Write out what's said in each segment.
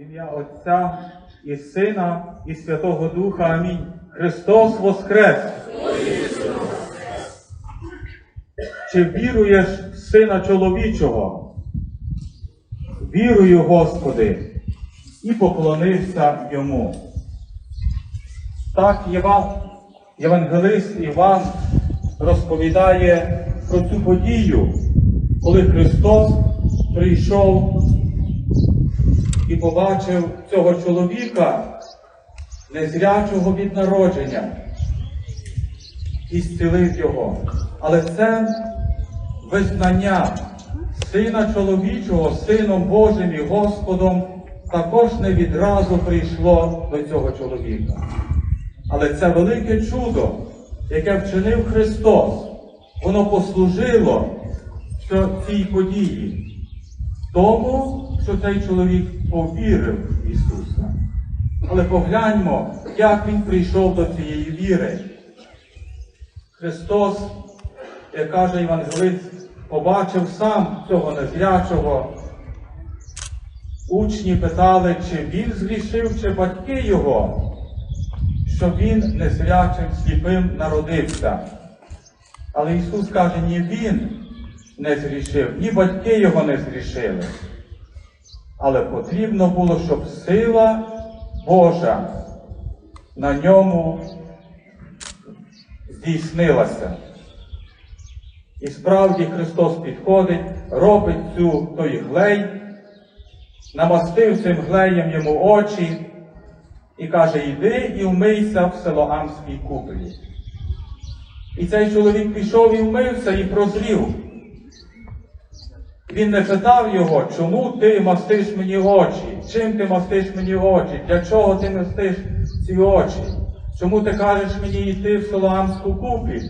В ім'я Отця і Сина, і Святого Духа. Амінь. Христос Воскрес! Чи віруєш в Сина чоловічого? Вірую, Господи, і поклонився йому. Так Єван, Євангелист Іван розповідає про цю подію, коли Христос прийшов і побачив цього чоловіка, незрячого від народження, і зцілив його. Але це визнання Сина чоловічого, Сином Божим і Господом також не відразу прийшло до цього чоловіка. Але це велике чудо, яке вчинив Христос, воно послужило цій події. Тому, що цей чоловік повірив в Ісуса. Але погляньмо, як Він прийшов до цієї віри. Христос, як каже Євангелист, побачив сам цього незрячого. Учні питали, чи він згрішив, чи батьки його, що він незрячим сліпим народився. Але Ісус каже, ні він не згрішив, ні батьки його не згрішили. Але потрібно було, щоб сила Божа на ньому здійснилася. І справді Христос підходить, робить цю той глей, намастив цим глеєм йому очі і каже, йди і вмийся в Силоамській куполі. І цей чоловік пішов і вмився і прозрів. Він не питав його, чому ти мастиш мені очі, чим ти мастиш мені очі, для чого ти мастиш ці очі, чому ти кажеш мені йти в Силоамську купіль?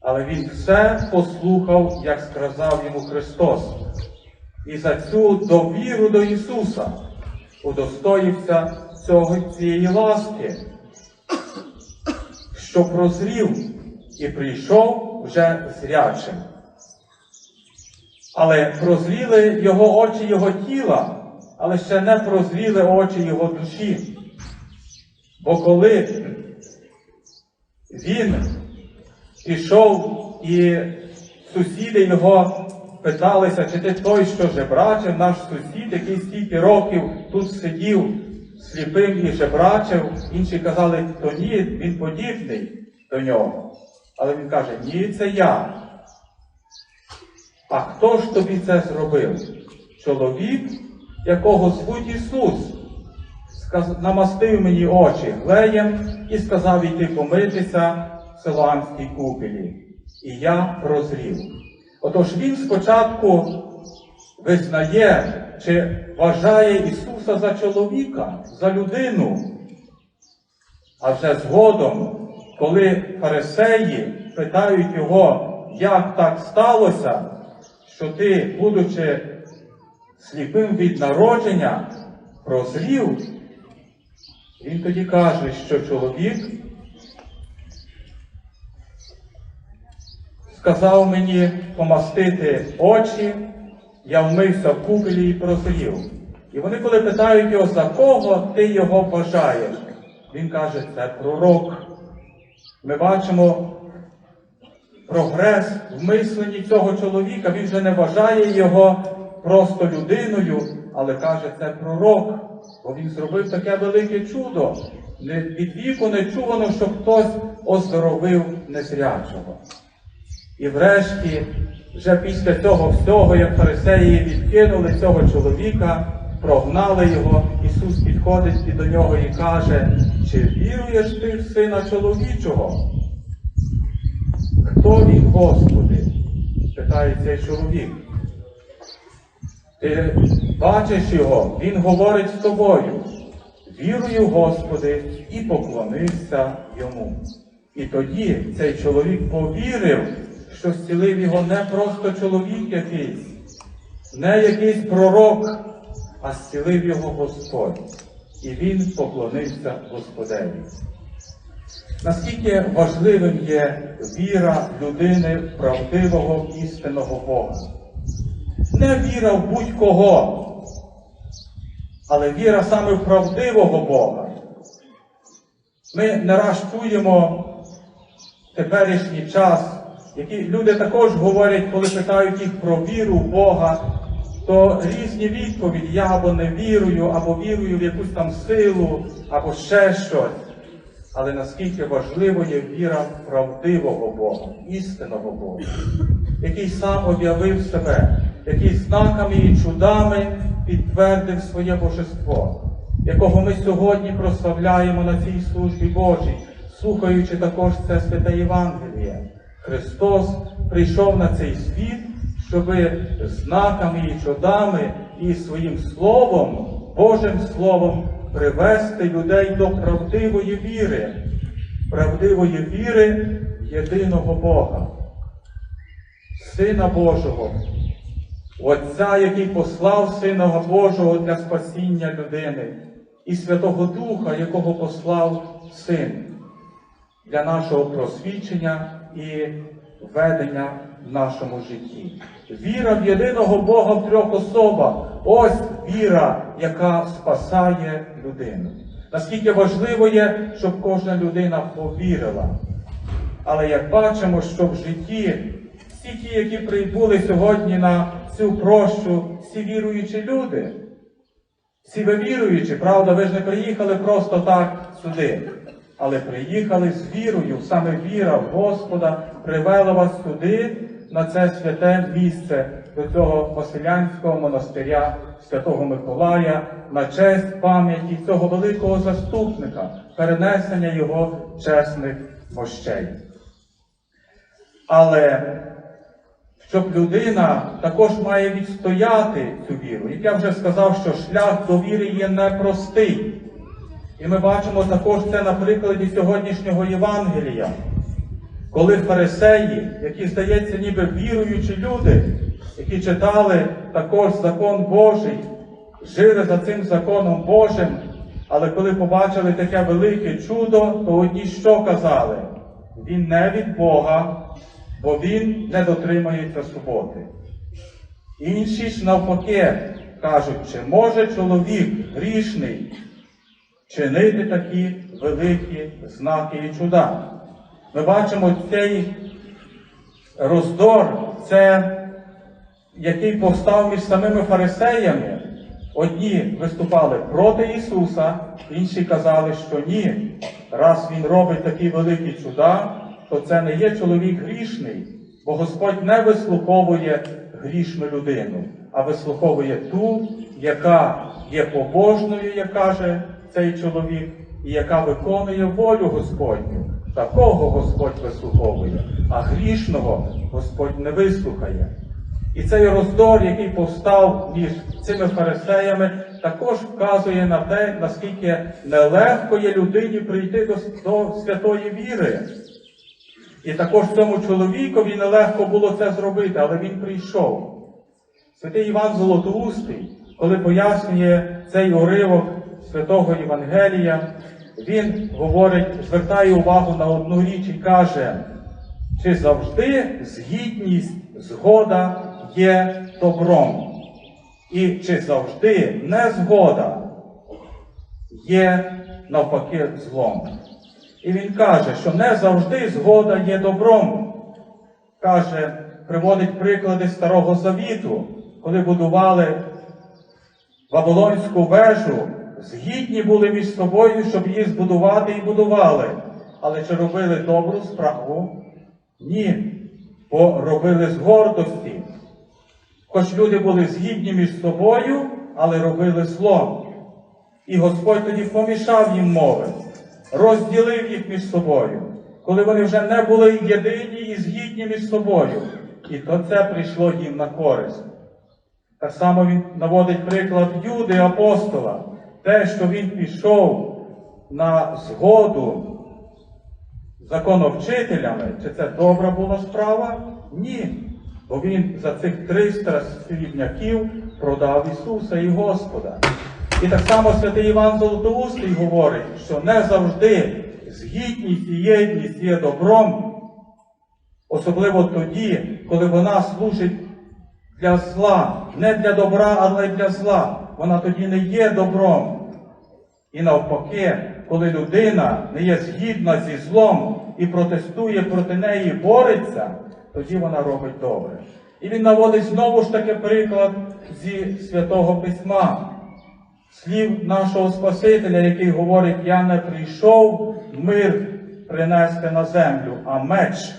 Але він все послухав, як сказав йому Христос. І за цю довіру до Ісуса удостоївся цього, цієї ласки, що прозрів і прийшов вже зрячим. Але прозріли його очі його тіла, але ще не прозріли очі його душі. Бо коли він пішов і сусіди його питалися, чи ти той, що жебрачив, наш сусід, який стільки років тут сидів сліпим і жебрачив, інші казали, то ні, він подібний до нього. Але він каже, ні, це я. А хто ж тобі це зробив? Чоловік, якого звуть Ісус, намастив мені очі глеєм і сказав йти помитися в Силоамській купелі. І я прозрів. Отож він спочатку визнає, чи вважає Ісуса за чоловіка, за людину. А вже згодом, коли фарисеї питають його, як так сталося, що ти, будучи сліпим від народження, прозрів, він тоді каже, що чоловік сказав мені помастити очі, я вмився в купелі і прозрів. І вони, коли питають його, за кого ти його вважаєш, він каже, це пророк. Ми бачимо прогрес в мисленні цього чоловіка. Він вже не вважає його просто людиною, але каже, це пророк. Бо він зробив таке велике чудо. Від віку не чувано, щоб хтось оздоровив незрячого. І врешті, вже після цього всього, як фарисеї відкинули цього чоловіка, прогнали його, Ісус підходить і до нього і каже, чи віруєш ти в сина чоловічого? Хто він, Господи? питає цей чоловік. Ти бачиш його, він говорить з тобою. Вірую, Господи, і поклонився йому. І тоді цей чоловік повірив, що зцілив його не просто чоловік якийсь, не якийсь пророк, а зцілив його Господь. І він поклонився Господеві. Наскільки важливим є віра людини в правдивого істинного Бога? Не віра в будь-кого, але віра саме в правдивого Бога. Ми не раз чуємо теперішній час, які люди також говорять, коли питають їх про віру в Бога, то різні відповіді, я або не вірую, або вірую в якусь там силу, або ще щось. Але наскільки важливо є віра правдивого Бога, істинного Бога, який сам об'явив себе, який знаками і чудами підтвердив своє божество, якого ми сьогодні прославляємо на цій службі Божій, слухаючи також це святе Євангеліє. Христос прийшов на цей світ, щоби знаками і чудами і своїм словом, Божим Словом, привести людей до правдивої віри, правдивої віри єдиного Бога, Сина Божого, Отця, який послав Сина Божого для спасіння людини, і Святого Духа, якого послав Син для нашого просвідчення і ведення в нашому житті. Віра в єдиного Бога в трьох особах. Ось віра, яка спасає людину. Наскільки важливо є, щоб кожна людина повірила. Але як бачимо, що в житті всі ті, які прибули сьогодні на цю прощу, всі віруючі люди, всі ви віруючі, правда, ви ж не приїхали просто так сюди, але приїхали з вірою, саме віра в Господа привела вас сюди, на це святе місце, до цього Василянського монастиря Святого Миколая, на честь пам'яті цього великого заступника, перенесення його чесних мощей. Але щоб людина також має відстояти цю віру. Як я вже сказав, що шлях до віри є непростий. І ми бачимо також це на прикладі сьогоднішнього Євангелія, коли фарисеї, які, здається, ніби віруючі люди, які читали також закон Божий, жили за цим законом Божим, але коли побачили таке велике чудо, то одні що казали? Він не від Бога, бо він не дотримується суботи. Інші ж навпаки кажуть, чи може чоловік грішний чинити такі великі знаки і чуда. Ми бачимо цей роздор, це який повстав між самими фарисеями. Одні виступали проти Ісуса, інші казали, що ні, раз Він робить такі великі чуда, то це не є чоловік грішний, бо Господь не вислуховує грішну людину, а вислуховує ту, яка є побожною, як каже цей чоловік, і яка виконує волю Господню. Такого Господь вислуховує, а грішного Господь не вислухає. І цей роздор, який повстав між цими фарисеями, також вказує на те, наскільки нелегко є людині прийти до, до святої віри. І також цьому чоловікові нелегко було це зробити, але він прийшов. Святий Іван Золотоустий, коли пояснює цей уривок святого Євангелія, він говорить, звертає увагу на одну річ і каже, чи завжди згідність, згода є добром, і чи завжди незгода є навпаки злом. І він каже, що не завжди згода є добром. Каже, приводить приклади Старого Завіту, коли будували Вавилонську вежу, згідні були між собою, щоб її збудувати і будували. Але чи робили добру справу? Ні. Бо робили з гордості. Хоч люди були згідні між собою, але робили зло. І Господь тоді помішав їм мови, розділив їх між собою, коли вони вже не були єдині і згідні між собою. І то це прийшло їм на користь. Так само він наводить приклад Юди апостола, те, що він пішов на згоду законовчителями, чи це добра була справа? Ні. Бо він за цих 300 срібняків продав Ісуса і Господа. І так само святий Іван Золотоустий говорить, що не завжди згідність і єдність є добром, особливо тоді, коли вона служить для зла, не для добра, але для зла. Вона тоді не є добром. І навпаки, коли людина не є згідна зі злом і протестує проти неї, бореться, тоді вона робить добре. І він наводить знову ж таки приклад зі святого письма, слів нашого Спасителя, який говорить: Я не прийшов мир принести на землю, а меч.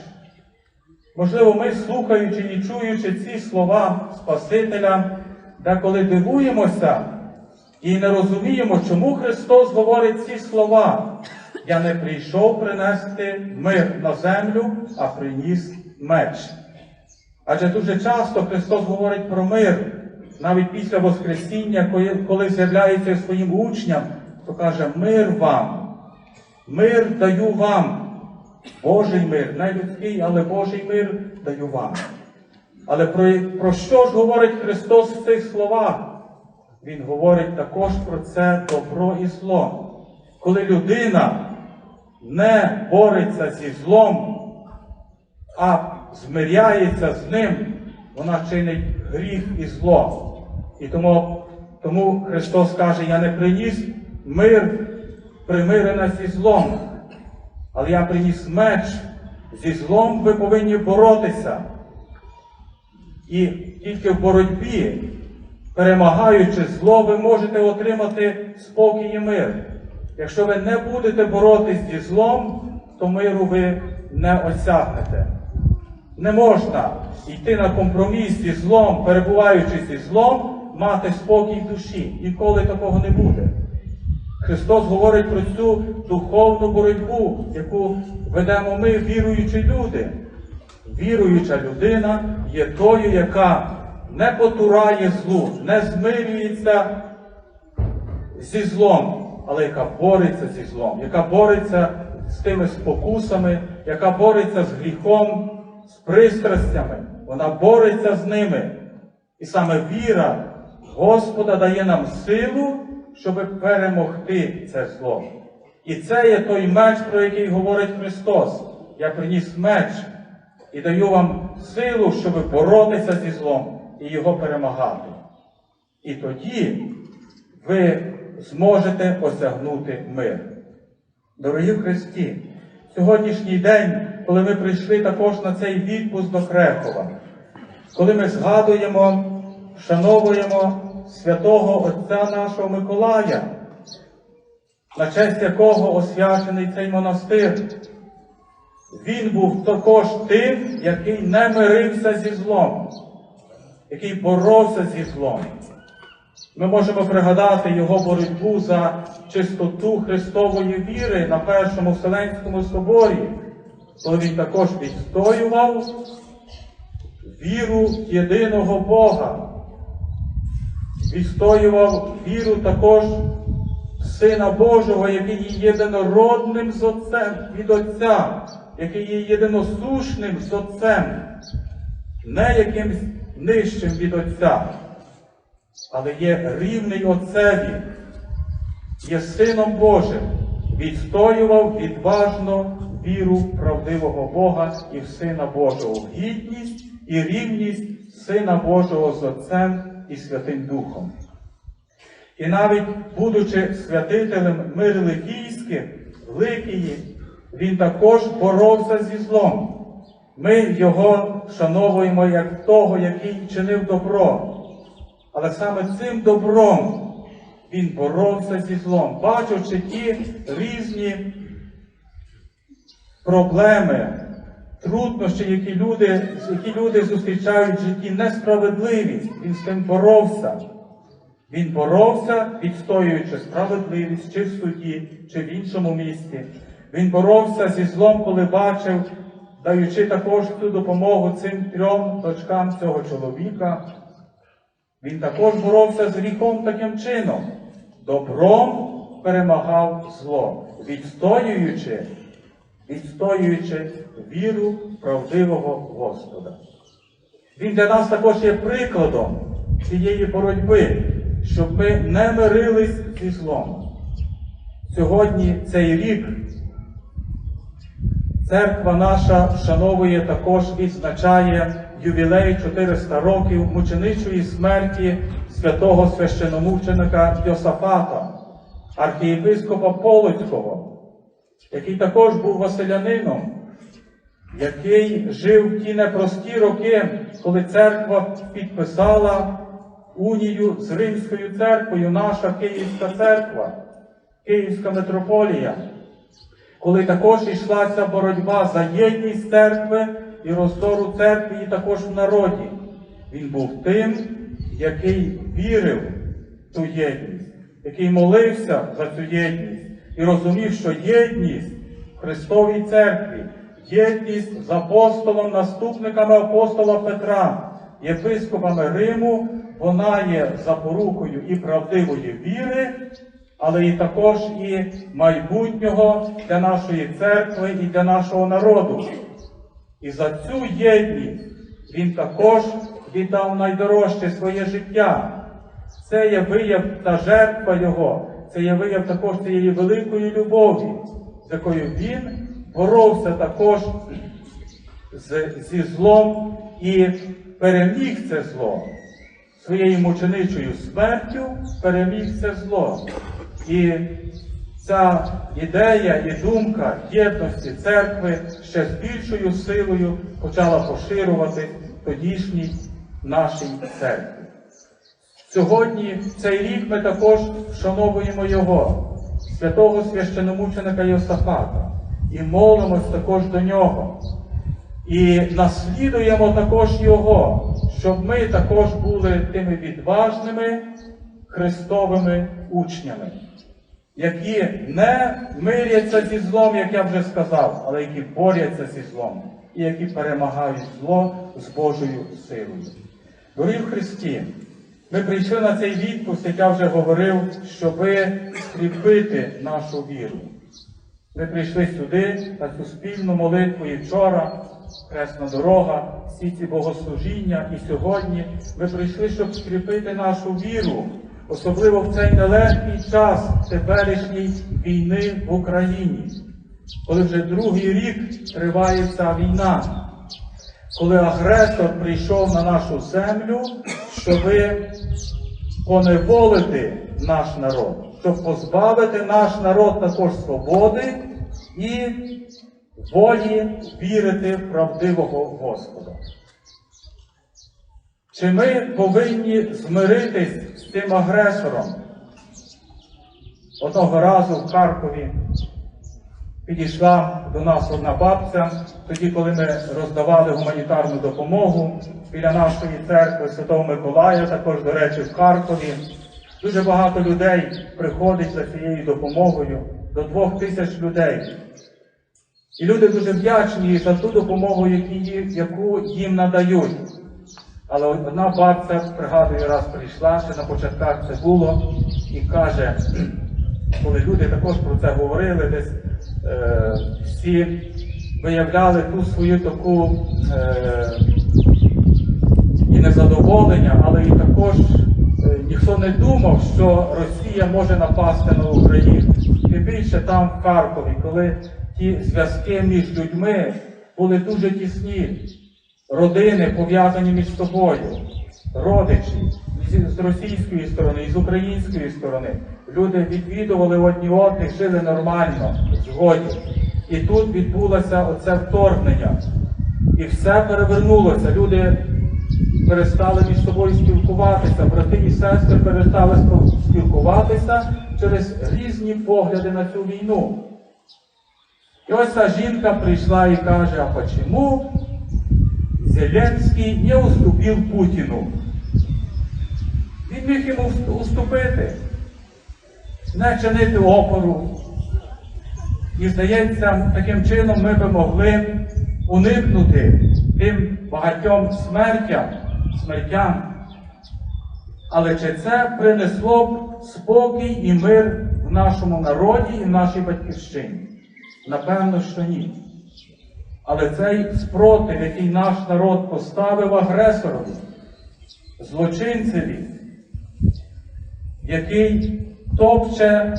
Можливо, ми, слухаючи і чуючи ці слова Спасителя, деколи дивуємося і не розуміємо, чому Христос говорить ці слова. Я не прийшов принести мир на землю, а приніс меч. Адже дуже часто Христос говорить про мир, навіть після Воскресіння, коли- коли з'являється своїм учням, то каже, мир вам, мир даю вам. Божий мир, не людський, але Божий мир даю вам. Але про, про що ж говорить Христос в цих словах? Він говорить також про це добро і зло. Коли людина не бореться зі злом, а змиряється з ним, вона чинить гріх і зло. І тому, тому Христос каже, я не приніс мир примирена зі злом, але я приніс меч. Зі злом ви повинні боротися. І тільки в боротьбі, перемагаючи зло, ви можете отримати спокій і мир. Якщо ви не будете боротись зі злом, то миру ви не осягнете. Не можна йти на компроміс зі злом, перебуваючи зі злом, мати спокій в душі. Ніколи такого не буде. Христос говорить про цю духовну боротьбу, яку ведемо ми, віруючі люди. Віруюча людина є тою, яка не потурає злу, не змирюється зі злом, але яка бореться зі злом, яка бореться з тими спокусами, яка бореться з гріхом, з пристрастями. Вона бореться з ними. І саме віра Господа дає нам силу, щоб перемогти це зло. І це є той меч, про який говорить Христос. Я приніс меч і даю вам силу, щоб боротися зі злом і його перемагати. І тоді ви зможете осягнути мир. Дорогі в Христі, сьогоднішній день, коли ми прийшли також на цей відпуск до Крехова, коли ми згадуємо, вшановуємо святого Отця нашого Миколая, на честь якого освячений цей монастир, він був також тим, який не мирився зі злом, який боровся зі злом. Ми можемо пригадати його боротьбу за чистоту Христової віри на Першому Вселенському соборі, коли він також відстоював віру єдиного Бога, відстоював віру також Сина Божого, який є єдинородним з Отцем від Отця, який є єдиносушним з Отцем, не якимсь нижчим від Отця але є рівний Отцеві, є Сином Божим, відстоював відважно віру правдивого Бога і в Сина Божого, гідність і рівність Сина Божого з Отцем і Святим Духом. І навіть, будучи святителем Мирликійським, Ликії, він також боровся зі злом. Ми його шановуємо як того, який чинив добро. Але саме цим добром він боровся зі злом, бачучи ті різні проблеми, труднощі, які люди, які люди зустрічають в житті, несправедливість. Він з тим боровся. Він боровся, відстоюючи справедливість чи в суді, чи в іншому місті. Він боровся зі злом, коли бачив, даючи також цю допомогу цим трьом дочкам цього чоловіка. Він також боровся з гріхом таким чином. Добром перемагав зло, відстоюючи, відстоюючи віру правдивого Господа. Він для нас також є прикладом цієї боротьби, щоб ми не мирились зі злом. Сьогодні цей рік церква наша вшановує також відзначає ювілей 400 років мученичої смерті святого священомученика Йосафата, архієпископа Полоцького, який також був василянином, який жив в ті непрості роки, коли церква підписала унію з Римською церквою, наша Київська церква, Київська митрополія, коли також йшла ця боротьба за єдність церкви і роздору церкви, і також в народі. Він був тим, який вірив в ту єдність, який молився за цю єдність і розумів, що єдність в Христовій церкві, єдність з апостолом, наступниками апостола Петра, єпископами Риму, вона є запорукою і правдивої віри, але і також і майбутнього для нашої церкви і для нашого народу. І за цю єдність він також віддав найдорожче своє життя. Це є вияв та жертва Його, це є вияв також цієї великої любові, з якою він боровся також зі злом і переміг це зло. Своєю мученичою смертю переміг це зло. І ця ідея і думка єдності церкви ще з більшою силою почала поширювати тодішній нашій церкві. Сьогодні, цей рік, ми також вшановуємо Його, святого священомученика Йосафата, і молимось також до нього. І наслідуємо також Його, щоб ми також були тими відважними Христовими учнями, які не миряться зі злом, як я вже сказав, але які борються зі злом і які перемагають зло з Божою силою. Дорогі в Христі, ми прийшли на цей відпуск, як я вже говорив, щоби скріпити нашу віру. Ми прийшли сюди на цю спільну молитву і вчора, Хресна дорога, всі ці богослужіння, і сьогодні ми прийшли, щоб скріпити нашу віру, особливо в цей нелегкий час теперішньої війни в Україні, коли вже другий рік триває ця війна, коли агресор прийшов на нашу землю, щоби поневолити наш народ, щоб позбавити наш народ також свободи і волі вірити в правдивого Господа. Чи ми повинні змиритись з цим агресором? Одного разу в Харкові підійшла до нас одна бабця, тоді, коли ми роздавали гуманітарну допомогу біля нашої церкви Святого Миколая, також, до речі, в Харкові. Дуже багато людей приходить за цією допомогою, до двох тисяч людей. І люди дуже вдячні за ту допомогу, яку їм надають. Але одна бабця, пригадую, раз прийшла, ще на початках це було, і каже, коли люди також про це говорили, десь е, всі виявляли ту свою таку е, і незадоволення, але і також е, ніхто не думав, що Росія може напасти на Україну. Тим більше там в Харкові, коли ті зв'язки між людьми були дуже тісні, родини пов'язані між собою, родичі з- російської сторони з української сторони. Люди відвідували одні одних, жили нормально, згоді. І тут відбулося оце вторгнення. І все перевернулося. Люди перестали між собою спілкуватися, брати і сестри перестали спілкуватися через різні погляди на цю війну. І ось ця жінка прийшла і каже, а почему Зеленський не уступив Путіну? Він міг йому уступити, не чинити опору. І здається, таким чином ми би могли уникнути тим багатьом смертям, смертям. Але чи це принесло б спокій і мир в нашому народі і в нашій батьківщині? Напевно, що ні. Але цей спротив, який наш народ поставив агресорові, злочинцеві, який топче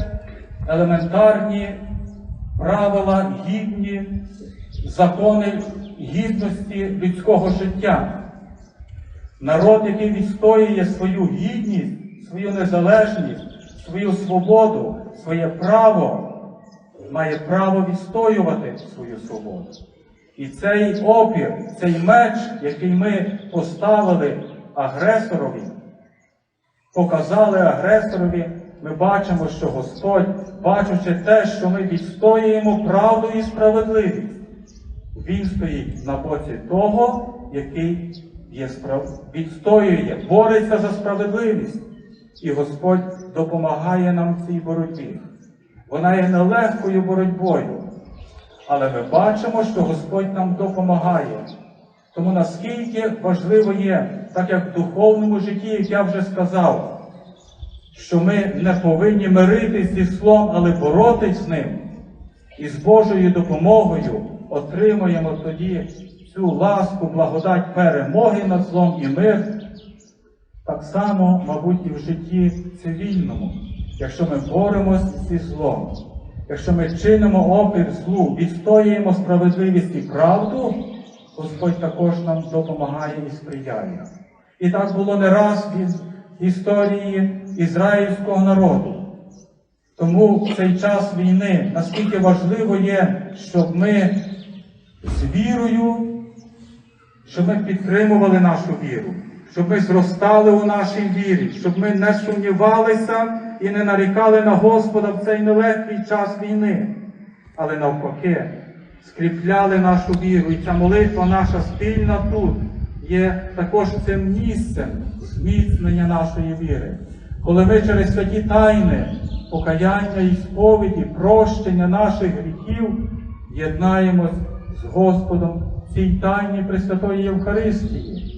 елементарні правила, гідні, закони гідності людського життя. Народ, який відстоює свою гідність, свою незалежність, свою свободу, своє право, має право відстоювати свою свободу. І цей опір, цей меч, який ми поставили агресорові, показали агресорові, ми бачимо, що Господь, бачучи те, що ми відстоюємо правду і справедливість, Він стоїть на боці того, який є справ... відстоює, бореться за справедливість. І Господь допомагає нам в цій боротьбі. Вона є нелегкою боротьбою, але ми бачимо, що Господь нам допомагає. Тому наскільки важливо є, так як в духовному житті, як я вже сказав, що ми не повинні миритись зі злом, але боротись з ним. І з Божою допомогою отримуємо тоді цю ласку, благодать перемоги над злом і мир. Так само, мабуть, і в житті цивільному, якщо ми боремось зі злом, якщо ми чинимо опір злу, відстоюємо справедливість і правду, Господь також нам допомагає і сприяє. І так було не раз в історії ізраїльського народу. Тому в цей час війни наскільки важливо є, щоб ми з вірою, щоб ми підтримували нашу віру, щоб ми зростали у нашій вірі, щоб ми не сумнівалися і не нарікали на Господа в цей нелегкий час війни, але навпаки, скріпляли нашу віру. І ця молитва наша спільна тут є також цим місцем зміцнення нашої віри. Коли ми через святі тайни, покаяння і сповіді, прощення наших гріхів єднаємось з Господом в цій тайні Пресвятої Євхаристії,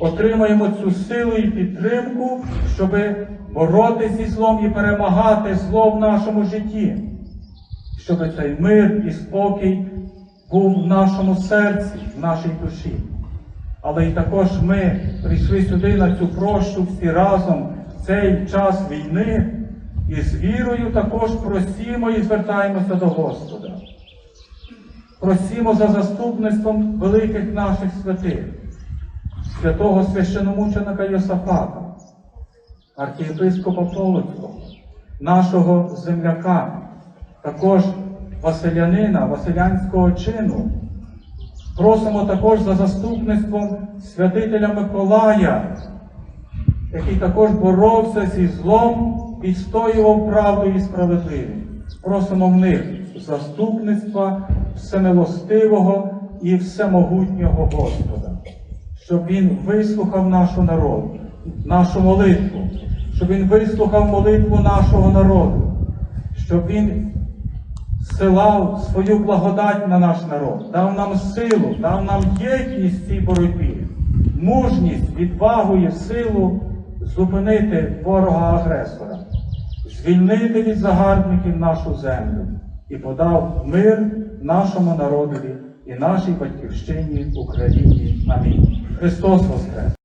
отримаємо цю силу і підтримку, щоб боротися зі злом і перемагати зло в нашому житті, щоб цей мир і спокій був в нашому серці, в нашій душі. Але й також ми прийшли сюди на цю прощу всі разом в цей час війни і з вірою також просімо і звертаємося до Господа. Просімо за заступництвом великих наших святих, святого священомученика Йосафата, архієпископа Полоцького, нашого земляка, також Василянина, Василянського чину. Просимо також за заступництвом святителя Миколая, який також боровся зі злом, відстоював правду і справедливість. Просимо в них заступництва всемилостивого і всемогутнього Господа, щоб Він вислухав нашу народу, нашу молитву, щоб Він вислухав молитву нашого народу, щоб Він силав свою благодать на наш народ, дав нам силу, дав нам єдність в цій боротьбі, мужність, відвагу і силу зупинити ворога-агресора, звільнити від загарбників нашу землю і подав мир нашому народові і нашій батьківщині Україні. Амінь. Христос Воскрес!